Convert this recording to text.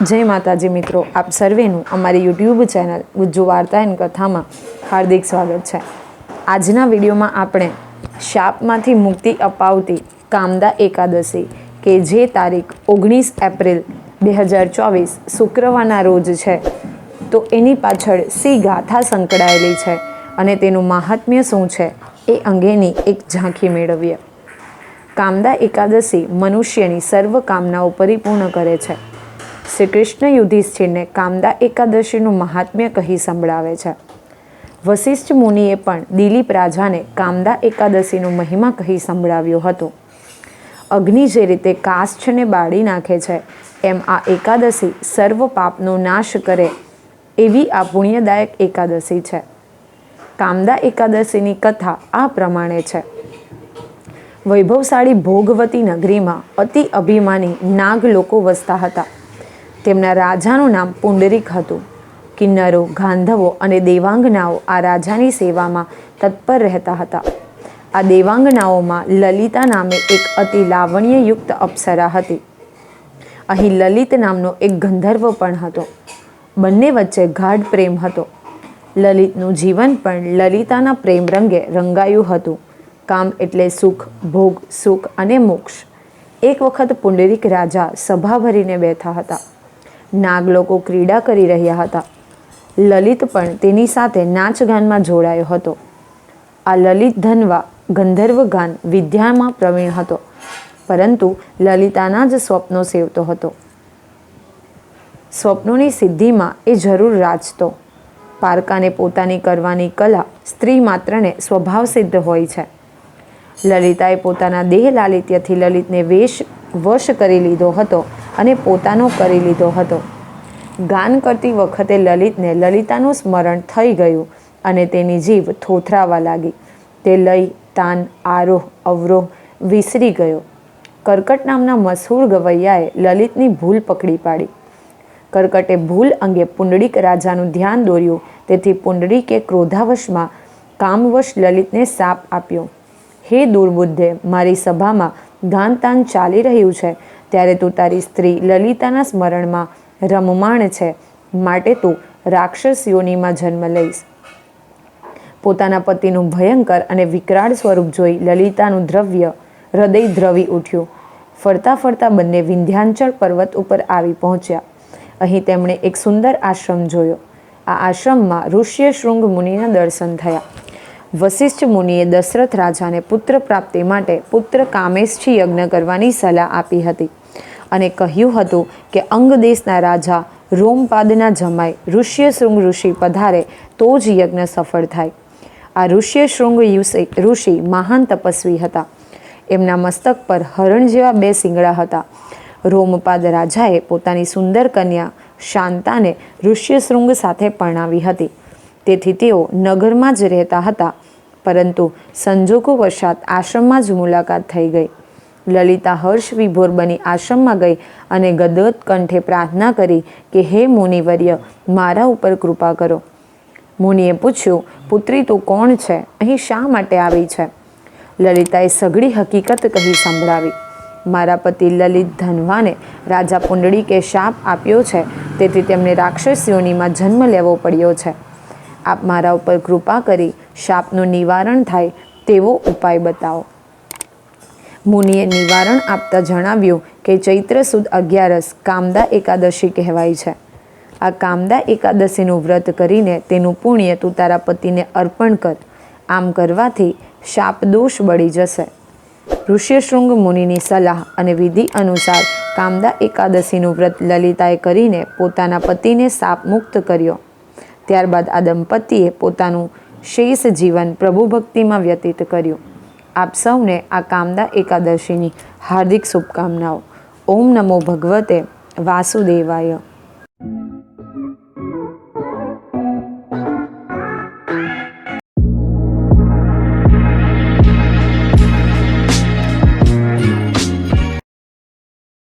જય માતાજી મિત્રો, આપ સર્વેનું અમારી યુટ્યુબ ચેનલ ગુજ્જુ વાર્તા એન્ડ કથામાં હાર્દિક સ્વાગત છે. આજના વિડીયોમાં આપણે શાપમાંથી મુક્તિ અપાવતી કામદા એકાદશી કે જે તારીખ ઓગણીસ એપ્રિલ બે હજાર ચોવીસ શુક્રવારના રોજ છે. તો એની પાછળ સી ગાથા સંકળાયેલી છે અને તેનું મહાત્મ્ય શું છે એ અંગેની એક ઝાંખી મેળવીએ. કામદા એકાદશી મનુષ્યની સર્વ કામનાઓ પરિપૂર્ણ કરે છે. શ્રી કૃષ્ણ યુધિષ્ઠિરને કામદા એકાદશીનું મહાત્મ્ય કહી સંભળાવે છે. વશિષ્ઠ મુનિએ પણ દિલીપ રાજાને કામદા એકાદશીનો મહિમા કહી સંભળાવ્યો હતો. અગ્નિ જે રીતે કાષ્ઠને બાળી નાખે છે, એમ આ એકાદશી સર્વ પાપનો નાશ કરે એવી આ પુણ્યદાયક એકાદશી છે. કામદા એકાદશીની કથા આ પ્રમાણે છે. વૈભવશાળી ભોગવતી નગરીમાં અતિ અભિમાની નાગ લોકો વસતા હતા. તેમના રાજાનું નામ પુંડરીક હતું. કિન્નરો, ગાંધવો અને દેવાંગનાઓ આ રાજાની સેવામાં તત્પર રહેતા હતા. આ દેવાંગનાઓમાં લલિતા નામે એક અતિ લાવણ્યયુક્ત અપ્સરા હતી. અહીં લલિત નામનો એક ગંધર્વ પણ હતો. બંને વચ્ચે ગાઢ પ્રેમ હતો. લલિતનું જીવન પણ લલિતાના પ્રેમ રંગે રંગાયું હતું. કામ એટલે સુખ, ભોગ, સુખ અને મોક્ષ. એક વખત પુંડરીક રાજા સભા ભરીને બેઠા હતા. નાગ લોકો ક્રીડા કરી રહ્યા હતા. લલિત પણ તેની સાથે નાચગાનમાં જોડાયો હતો. આ લલિત ધનવા ગંધર્વ ગાન વિદ્યામાં પ્રવીણ હતો, પરંતુ લલિતાના જ સ્વપ્નો સેવતો હતો. સ્વપ્નોની સિદ્ધિમાં એ જરૂર રાજતો પારકાને પોતાની કરવાની કલા સ્ત્રી માત્રને સ્વભાવ સિદ્ધ હોય છે. લલિતાએ પોતાના દેહ લાલિત્યથી લલિતને વેશ વશ કરી લીધો હતો. અને પોતાનો કરી લીધો હતો. ગાન કરતી વખતે લલિતને લલિતાનું સ્મરણ થઈ ગયું અને તેની જીભ થોથરાવા લાગી. તે લય તાન, આરોહ, અવરોહ વિસરી ગયો. કર્કટ નામના મશહૂર ગવૈયાએ લલિતની ભૂલ પકડી પાડી. કર્કટે ભૂલ અંગે પુંડરીક રાજાનું ધ્યાન દોર્યું, તેથી પુંડરીકે ક્રોધાવશમાં કામવશ લલિતને સાપ આપ્યો. હે દુર્બુદ્ધે, મારી સભામાં ગાન તાન ચાલી રહ્યું છે ત્યારે તું તારી સ્ત્રી લલિતાના સ્મરણમાં રમમાણ છે. માટે તું રાક્ષસ યોનિમાં જન્મ લઈશ. પોતાના પતિનું ભયંકર અને વિકરાળ સ્વરૂપ જોઈ લલિતાનું દ્રવ્ય, હૃદય દ્રવી ઉઠ્યું. ફરતા ફરતા બંને વિંધ્યાંચળ પર્વત ઉપર આવી પહોંચ્યા. અહીં તેમણે એક સુંદર આશ્રમ જોયો. આ આશ્રમમાં ઋષ્ય શૃંગ મુનિના દર્શન થયા. વશિષ્ઠ મુનિએ દશરથ રાજાને પુત્ર પ્રાપ્તિ માટે પુત્ર કામેશથી યજ્ઞ કરવાની સલાહ આપી હતી અને કહ્યું હતું કે અંગ દેશના રાજા રોમપાદના જમાય ઋષ્ય શૃંગ ઋષિ પધારે તો જ યજ્ઞ સફળ થાય. આ ઋષ્ય શૃંગ ઋષિ મહાન તપસ્વી હતા. એમના મસ્તક પર હરણ જેવા બે શિંગડા હતા. રોમપાદ રાજાએ પોતાની સુંદર કન્યા શાંતાને ઋષ્યશૃંગ સાથે પરણાવી હતી. તેથી તેઓ નગરમાં જ રહેતા હતા, પરંતુ સંજોગો વરસાદ આશ્રમમાં જ મુલાકાત થઈ ગઈ. લલિતા હર્ષ વિભોર બની આશ્રમમાં ગઈ અને ગદગદ કંઠે પ્રાર્થના કરી કે, હે મુનિવર્ય, મારા ઉપર કૃપા કરો. મુનિએ પૂછ્યું, પુત્રી, તું કોણ છે? અહીં શા માટે આવી છે? લલિતાએ સઘળી હકીકત કહી સંભળાવી, મારા પતિ લલિત ધનવાને રાજા પુંડળીકે શાપ આપ્યો છે, તેથી તેમને રાક્ષસીઓનીમાં જન્મ લેવો પડ્યો છે. આપ મારા ઉપર કૃપા કરી શાપનું નિવારણ થાય તેવો ઉપાય બતાવો. મુનિએ નિવારણ આપતા જણાવ્યું કે ચૈત્ર સુદ અગિયારસ કામદા એકાદશી કહેવાય છે. આ કામદા એકાદશીનું વ્રત કરીને તેનું પુણ્ય તું તારા પતિને અર્પણ કર. આમ કરવાથી શાપ દોષ બળી જશે. ઋષ્યશૃંગ મુનિની સલાહ અને વિધિ અનુસાર કામદા એકાદશીનું વ્રત લલિતાએ કરીને પોતાના પતિને શાપ મુક્ત કર્યો. ત્યારબાદ આ દંપતીએ પોતાનું શેષ જીવન પ્રભુ ભક્તિમાં વ્યતીત કર્યું. આપ સૌને આ કામદા એકાદશીની હાર્દિક શુભકામનાઓ. ઓમ નમો ભગવતે વાસુદેવાય.